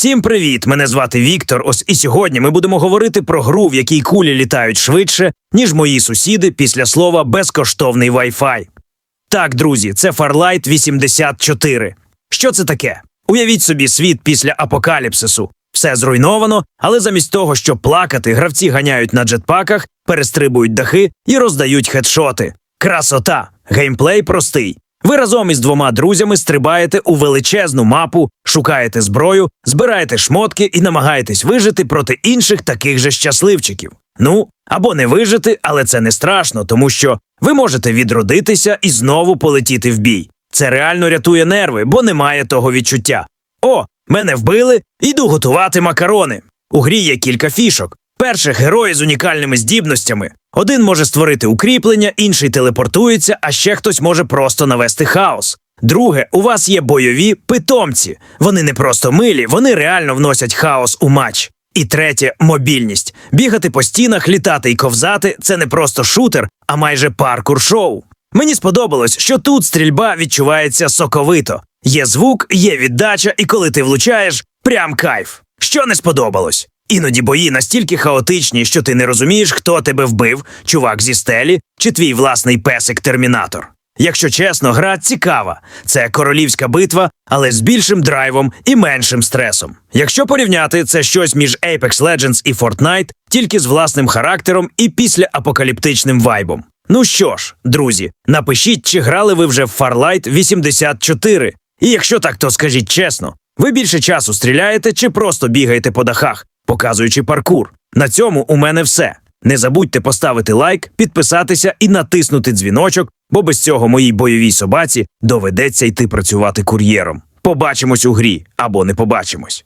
Всім привіт! Мене звати Віктор. Ось і сьогодні ми будемо говорити про гру, в якій кулі літають швидше, ніж мої сусіди після слова безкоштовний Wi-Fi. Так, друзі, це Farlight 84. Що це таке? Уявіть собі світ після апокаліпсису. Все зруйновано, але замість того, щоб плакати, гравці ганяють на джетпаках, перестрибують дахи і роздають хедшоти. Красота! Геймплей простий. Ви разом із двома друзями стрибаєте у величезну мапу, шукаєте зброю, збираєте шмотки і намагаєтесь вижити проти інших таких же щасливчиків. Ну, або не вижити, але це не страшно, тому що ви можете відродитися і знову полетіти в бій. Це реально рятує нерви, бо немає того відчуття. О, мене вбили, іду готувати макарони. У грі є кілька фішок. Перше герої з унікальними здібностями. Один може створити укріплення, інший телепортується, а ще хтось може просто навести хаос. Друге, у вас є бойові питомці. Вони не просто милі, вони реально вносять хаос у матч. І третє мобільність. Бігати по стінах, літати і ковзати це не просто шутер, а майже паркур шоу. Мені сподобалось, що тут стрільба відчувається соковито. Є звук, є віддача, і коли ти влучаєш, прям кайф. Що не сподобалось? Іноді бої настільки хаотичні, що ти не розумієш, хто тебе вбив, чувак зі стелі чи твій власний песик-термінатор. Якщо чесно, гра цікава. Це королівська битва, але з більшим драйвом і меншим стресом. Якщо порівняти, це щось між Apex Legends і Fortnite, тільки з власним характером і післяапокаліптичним вайбом. Ну що ж, друзі, напишіть, чи грали ви вже в Farlight 84. І якщо так, то скажіть чесно, ви більше часу стріляєте чи просто бігаєте по дахах, показуючи паркур. На цьому у мене все. Не забудьте поставити лайк, підписатися і натиснути дзвіночок, бо без цього моїй бойовій собаці доведеться йти працювати кур'єром. Побачимось у грі або не побачимось.